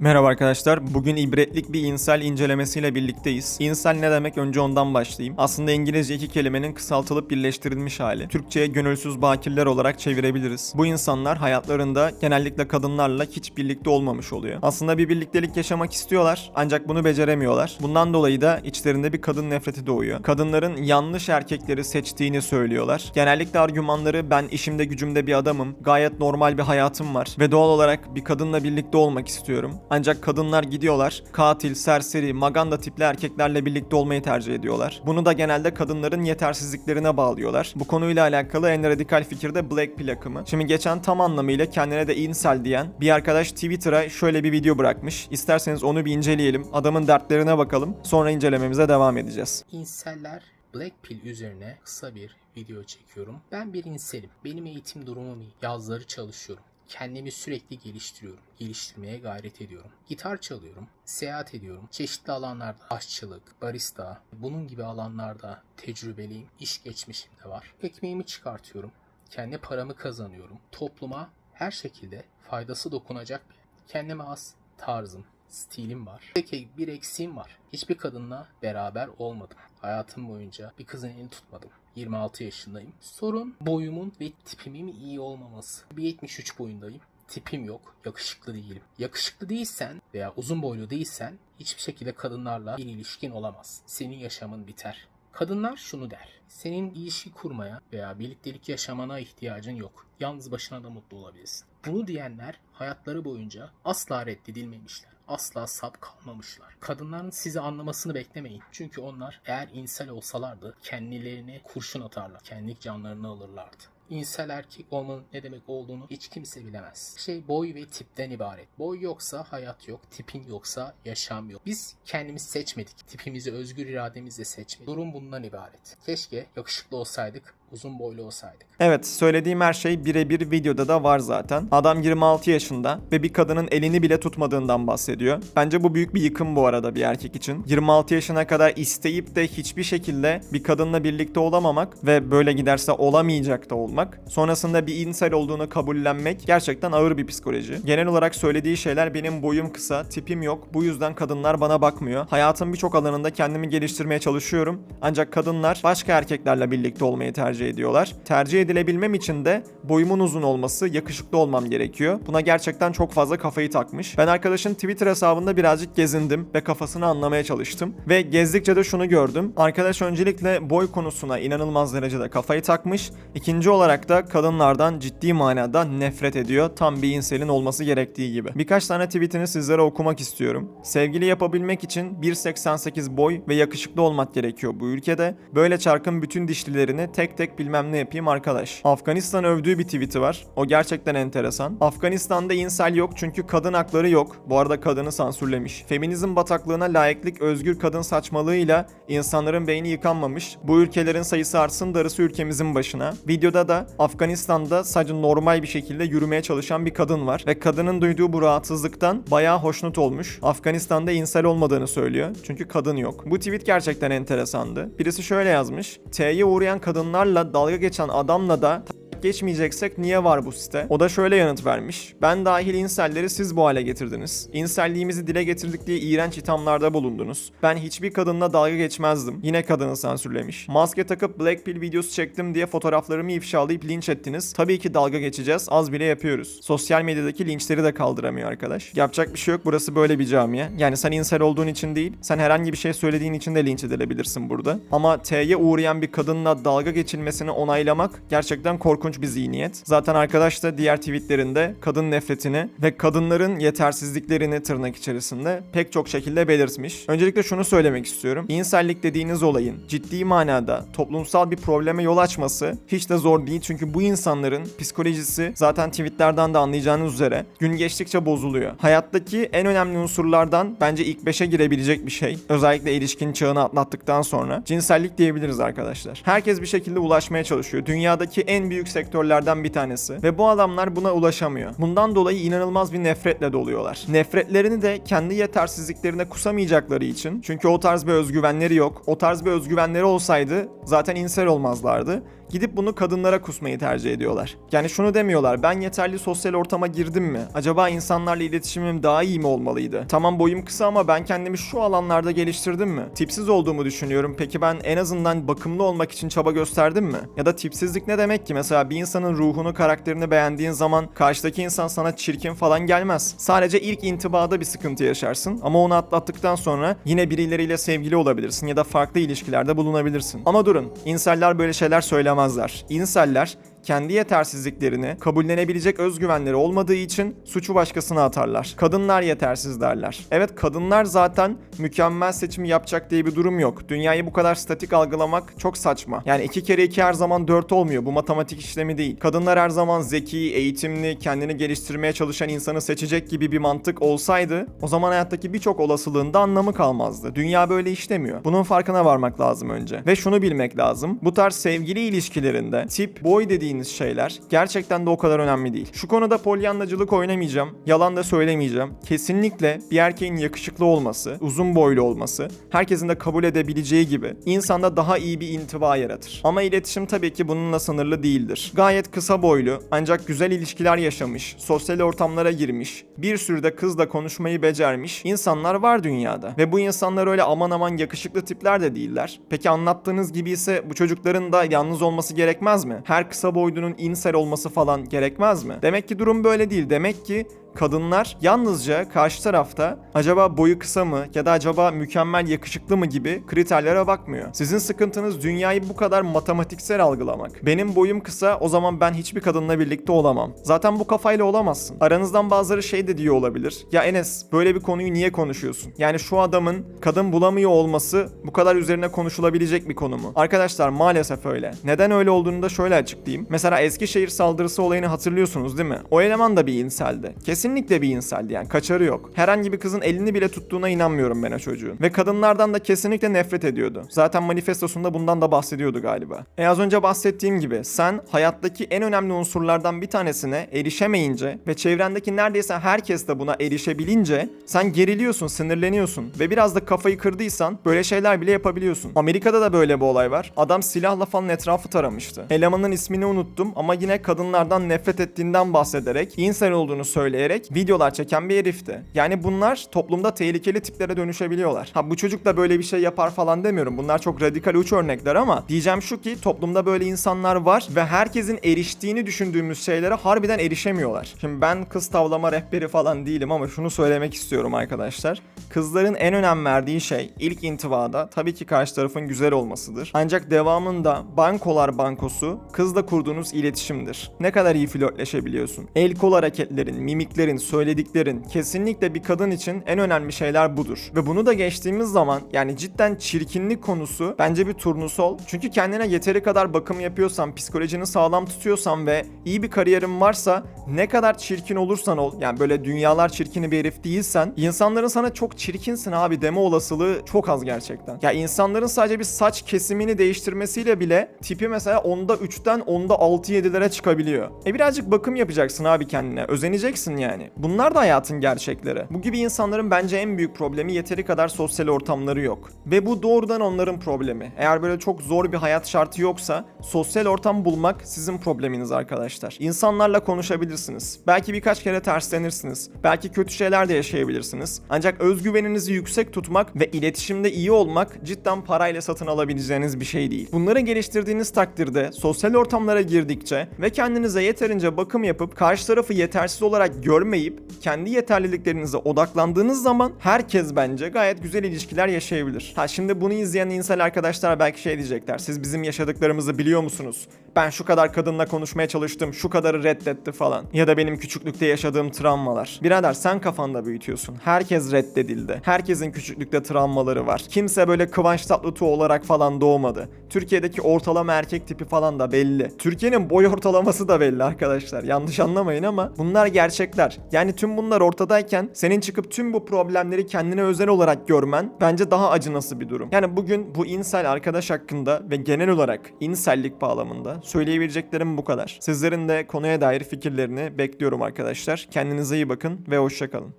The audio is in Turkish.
Merhaba arkadaşlar. Bugün ibretlik bir insel incelemesiyle birlikteyiz. İnsel ne demek? Önce ondan başlayayım. Aslında İngilizce iki kelimenin kısaltılıp birleştirilmiş hali. Türkçe'ye gönülsüz bakirler olarak çevirebiliriz. Bu insanlar hayatlarında genellikle kadınlarla hiç birlikte olmamış oluyor. Aslında bir birliktelik yaşamak istiyorlar ancak bunu beceremiyorlar. Bundan dolayı da içlerinde bir kadın nefreti doğuyor. Kadınların yanlış erkekleri seçtiğini söylüyorlar. Genellikle argümanları ben işimde gücümde bir adamım, gayet normal bir hayatım var ve doğal olarak bir kadınla birlikte olmak istiyorum. Ancak kadınlar gidiyorlar, katil, serseri, maganda tipli erkeklerle birlikte olmayı tercih ediyorlar. Bunu da genelde kadınların yetersizliklerine bağlıyorlar. Bu konuyla alakalı en radikal fikir de Black Pill akımı. Şimdi geçen tam anlamıyla kendine de incel diyen bir arkadaş Twitter'a şöyle bir video bırakmış. İsterseniz onu bir inceleyelim. Adamın dertlerine bakalım. Sonra incelememize devam edeceğiz. İnseller Black Pill üzerine kısa bir video çekiyorum. Ben bir inselim. Benim eğitim durumum iyi. Yazları çalışıyorum. Kendimi sürekli geliştiriyorum. Geliştirmeye gayret ediyorum. Gitar çalıyorum. Seyahat ediyorum. Çeşitli alanlarda aşçılık, barista, bunun gibi alanlarda tecrübeliyim. İş geçmişim de var. Ekmeğimi çıkartıyorum. Kendi paramı kazanıyorum. Topluma her şekilde faydası dokunacak bir kendime az tarzım, stilim var. Peki bir eksiğim var. Hiçbir kadınla beraber olmadım. Hayatım boyunca bir kızın elini tutmadım. 26 yaşındayım. Sorun boyumun ve tipimin iyi olmaması. 1.73 boyundayım. Tipim yok. Yakışıklı değilim. Yakışıklı değilsen veya uzun boylu değilsen hiçbir şekilde kadınlarla bir ilişkin olamaz. Senin yaşamın biter. Kadınlar şunu der. Senin ilişki kurmaya veya birliktelik yaşamana ihtiyacın yok. Yalnız başına da mutlu olabilirsin. Bunu diyenler hayatları boyunca asla reddedilmemişler. Asla sap kalmamışlar. Kadınların sizi anlamasını beklemeyin. Çünkü onlar eğer insel olsalardı kendilerine kurşun atarlar. Kendi canlarını alırlardı. İnsel erkek olmanın ne demek olduğunu hiç kimse bilemez. Şey boy ve tipten ibaret. Boy yoksa hayat yok, tipin yoksa yaşam yok. Biz kendimiz seçmedik. Tipimizi özgür irademizle seçmedik. Durum bundan ibaret. Keşke yakışıklı olsaydık, uzun boylu olsaydık. Evet söylediğim her şey birebir videoda da var zaten. Adam 26 yaşında ve bir kadının elini bile tutmadığından bahsediyor. Bence bu büyük bir yıkım bu arada bir erkek için. 26 yaşına kadar isteyip de hiçbir şekilde bir kadınla birlikte olamamak ve böyle giderse olamayacak da olmak. Sonrasında bir insel olduğunu kabullenmek gerçekten ağır bir psikoloji. Genel olarak söylediği şeyler benim boyum kısa, tipim yok. Bu yüzden kadınlar bana bakmıyor. Hayatın birçok alanında kendimi geliştirmeye çalışıyorum. Ancak kadınlar başka erkeklerle birlikte olmayı tercih ediyorlar. Tercih edilebilmem için de boyumun uzun olması, yakışıklı olmam gerekiyor. Buna gerçekten çok fazla kafayı takmış. Ben arkadaşın Twitter hesabında birazcık gezindim ve kafasını anlamaya çalıştım. Ve gezdikçe de şunu gördüm. Arkadaş öncelikle boy konusuna inanılmaz derecede kafayı takmış. İkinci olarak da kadınlardan ciddi manada nefret ediyor. Tam bir inselin olması gerektiği gibi. Birkaç tane tweetini sizlere okumak istiyorum. Sevgili yapabilmek için 1.88 boy ve yakışıklı olmak gerekiyor bu ülkede. Böyle çarkın bütün dişlilerini tek tek bilmem ne yapayım arkadaş. Afganistan övdüğü bir tweet'i var. O gerçekten enteresan. Afganistan'da insel yok çünkü kadın hakları yok. Bu arada kadını sansürlemiş. Feminizm bataklığına layıklık özgür kadın saçmalığıyla insanların beyni yıkanmamış. Bu ülkelerin sayısı artsın darısı ülkemizin başına. Videoda da Afganistan'da sadece normal bir şekilde yürümeye çalışan bir kadın var. Ve kadının duyduğu bu rahatsızlıktan bayağı hoşnut olmuş. Afganistan'da insel olmadığını söylüyor. Çünkü kadın yok. Bu tweet gerçekten enteresandı. Birisi şöyle yazmış. T'ye uğrayan kadınlarla dalga geçen adamla da geçmeyeceksek niye var bu site? O da şöyle yanıt vermiş. Ben dahil inselleri siz bu hale getirdiniz. İnselliğimizi dile getirdik diye iğrenç ithamlarda bulundunuz. Ben hiçbir kadınla dalga geçmezdim. Yine kadını sansürlemiş. Maske takıp Black Pill videosu çektim diye fotoğraflarımı ifşalayıp linç ettiniz. Tabii ki dalga geçeceğiz. Az bile yapıyoruz. Sosyal medyadaki linçleri de kaldıramıyor arkadaş. Yapacak bir şey yok. Burası böyle bir camiye. Yani sen insel olduğun için değil, sen herhangi bir şey söylediğin için de linç edilebilirsin burada. Ama T'ye uğrayan bir kadınla dalga geçilmesini onaylamak gerçekten korkunç bir zihniyet. Zaten arkadaş da diğer tweetlerinde kadın nefretini ve kadınların yetersizliklerini tırnak içerisinde pek çok şekilde belirtmiş. Öncelikle şunu söylemek istiyorum. İnsellik dediğiniz olayın ciddi manada toplumsal bir probleme yol açması hiç de zor değil. Çünkü bu insanların psikolojisi zaten tweetlerden de anlayacağınız üzere gün geçtikçe bozuluyor. Hayattaki en önemli unsurlardan bence ilk 5'e girebilecek bir şey. Özellikle ilişkin çağını atlattıktan sonra cinsellik diyebiliriz arkadaşlar. Herkes bir şekilde ulaşmaya çalışıyor. Dünyadaki en büyük sektörlerden bir tanesi. Ve bu adamlar buna ulaşamıyor. Bundan dolayı inanılmaz bir nefretle doluyorlar. Nefretlerini de kendi yetersizliklerine kusamayacakları için. Çünkü o tarz bir özgüvenleri yok. O tarz bir özgüvenleri olsaydı zaten insel olmazlardı. gidip bunu kadınlara kusmayı tercih ediyorlar. Yani şunu demiyorlar ben yeterli sosyal ortama girdim mi? Acaba insanlarla iletişimim daha iyi mi olmalıydı? Tamam boyum kısa ama ben kendimi şu alanlarda geliştirdim mi? Tipsiz olduğumu düşünüyorum. Peki ben en azından bakımlı olmak için çaba gösterdim mi? Ya da tipsizlik ne demek ki? Mesela bir insanın ruhunu, karakterini beğendiğin zaman karşıdaki insan sana çirkin falan gelmez. Sadece ilk intibada bir sıkıntı yaşarsın ama onu atlattıktan sonra yine birileriyle sevgili olabilirsin ya da farklı ilişkilerde bulunabilirsin. Ama durun, inseller böyle şeyler söylemezler. İnseller kendi yetersizliklerini kabullenebilecek özgüvenleri olmadığı için suçu başkasına atarlar. Kadınlar yetersiz derler. Evet kadınlar zaten mükemmel seçim yapacak diye bir durum yok. Dünyayı bu kadar statik algılamak çok saçma. Yani iki kere iki her zaman dört olmuyor. Bu matematik işlemi değil. Kadınlar her zaman zeki, eğitimli, kendini geliştirmeye çalışan insanı seçecek gibi bir mantık olsaydı o zaman hayattaki birçok olasılığın da anlamı kalmazdı. Dünya böyle işlemiyor. Bunun farkına varmak lazım önce. Ve şunu bilmek lazım. Bu tarz sevgili ilişkilerinde tip, boy dediğiniz şeyler gerçekten de o kadar önemli değil. Şu konuda polyanlacılık oynamayacağım. Yalan da söylemeyeceğim. Kesinlikle bir erkeğin yakışıklı olması, uzun boylu olması, herkesin de kabul edebileceği gibi insanda daha iyi bir intiba yaratır. Ama iletişim tabii ki bununla sınırlı değildir. Gayet kısa boylu ancak güzel ilişkiler yaşamış, sosyal ortamlara girmiş, bir sürü de kızla konuşmayı becermiş insanlar var dünyada. Ve bu insanlar öyle aman aman yakışıklı tipler de değiller. Peki anlattığınız gibi ise bu çocukların da yalnız olması gerekmez mi? Her kısa boylunun insel olması falan gerekmez mi? Demek ki durum böyle değil. Demek ki kadınlar yalnızca karşı tarafta acaba boyu kısa mı ya da acaba mükemmel yakışıklı mı gibi kriterlere bakmıyor. Sizin sıkıntınız dünyayı bu kadar matematiksel algılamak. Benim boyum kısa o zaman ben hiçbir kadınla birlikte olamam. Zaten bu kafayla olamazsın. Aranızdan bazıları şey de diyor olabilir. Ya Enes böyle bir konuyu niye konuşuyorsun? Yani şu adamın kadın bulamıyor olması bu kadar üzerine konuşulabilecek bir konu mu? Arkadaşlar maalesef öyle. Neden öyle olduğunu da şöyle açıklayayım. Mesela Eskişehir saldırısı olayını hatırlıyorsunuz değil mi? O eleman da bir inseldi. Kesinlikle bir inseldi yani kaçarı yok. Herhangi bir kızın elini bile tuttuğuna inanmıyorum ben o çocuğun. Ve kadınlardan da kesinlikle nefret ediyordu. Zaten manifestosunda bundan da bahsediyordu galiba. E az önce bahsettiğim gibi sen hayattaki en önemli unsurlardan bir tanesine erişemeyince ve çevrendeki neredeyse herkes de buna erişebilince sen geriliyorsun, sinirleniyorsun ve biraz da kafayı kırdıysan böyle şeyler bile yapabiliyorsun. Amerika'da da böyle bir olay var. Adam silahla falan etrafı taramıştı. Elemanın ismini unuttum ama yine kadınlardan nefret ettiğinden bahsederek, insan olduğunu söyleyerek videolar çeken bir herifti. Yani bunlar toplumda tehlikeli tiplere dönüşebiliyorlar. Ha bu çocuk da böyle bir şey yapar falan demiyorum. Bunlar çok radikal uç örnekler ama diyeceğim şu ki toplumda böyle insanlar var ve herkesin eriştiğini düşündüğümüz şeylere harbiden erişemiyorlar. Şimdi ben kız tavlama rehberi falan değilim ama şunu söylemek istiyorum arkadaşlar. Kızların en önem verdiği şey ilk intibada tabii ki karşı tarafın güzel olmasıdır. Ancak devamında bankolar bankosu kızla kurduğunuz iletişimdir. Ne kadar iyi flörtleşebiliyorsun. El kol hareketlerin, mimiklerin, söylediklerin kesinlikle bir kadın için en önemli şeyler budur. Ve bunu da geçtiğimiz zaman yani cidden çirkinlik konusu bence bir turnusol. Çünkü kendine yeteri kadar bakım yapıyorsan, psikolojini sağlam tutuyorsan ve iyi bir kariyerin varsa ne kadar çirkin olursan ol yani böyle dünyalar çirkini bir herif değilsen insanların sana çok çirkinsin abi deme olasılığı çok az gerçekten. Ya insanların sadece bir saç kesimini değiştirmesiyle bile tipi mesela onda 3'ten onda 6-7'lere çıkabiliyor. E birazcık bakım yapacaksın abi kendine. Özeneceksin yani. Bunlar da hayatın gerçekleri. Bu gibi insanların bence en büyük problemi yeteri kadar sosyal ortamları yok. Ve bu doğrudan onların problemi. Eğer böyle çok zor bir hayat şartı yoksa sosyal ortam bulmak sizin probleminiz arkadaşlar. İnsanlarla konuşabilirsiniz. Belki birkaç kere terslenirsiniz. Belki kötü şeyler de yaşayabilirsiniz. Ancak özgüveninizi yüksek tutmak ve iletişimde iyi olmak cidden parayla satın alabileceğiniz bir şey değil. Bunları geliştirdiğiniz takdirde sosyal ortamlara girdikçe ve kendinize yeterince bakım yapıp karşı tarafı yetersiz olarak görmeyip kendi yeterliliklerinize odaklandığınız zaman herkes bence gayet güzel ilişkiler yaşayabilir. Ha şimdi bunu izleyen insan arkadaşlar belki şey diyecekler. Siz bizim yaşadıklarımızı biliyor musunuz? Ben şu kadar kadınla konuşmaya çalıştım, şu kadarı reddetti falan. Ya da benim küçüklükte yaşadığım travmalar. Birader sen kafanda büyütüyorsun. Herkes reddedildi. Herkesin küçüklükte travmaları var. Kimse böyle Kıvanç Tatlıtuğ olarak falan doğmadı. Türkiye'deki ortalama erkek tipi falan da belli. Türkiye'nin boy ortalaması da belli arkadaşlar. Yanlış anlamayın ama bunlar gerçekler. Yani tüm bunlar ortadayken senin çıkıp tüm bu problemleri kendine özel olarak görmen bence daha acınası bir durum. Yani bugün bu insel arkadaş hakkında ve genel olarak insellik bağlamında söyleyebileceklerim bu kadar. Sizlerin de konuya dair fikirlerini bekliyorum arkadaşlar. Kendinize iyi bakın ve hoşçakalın.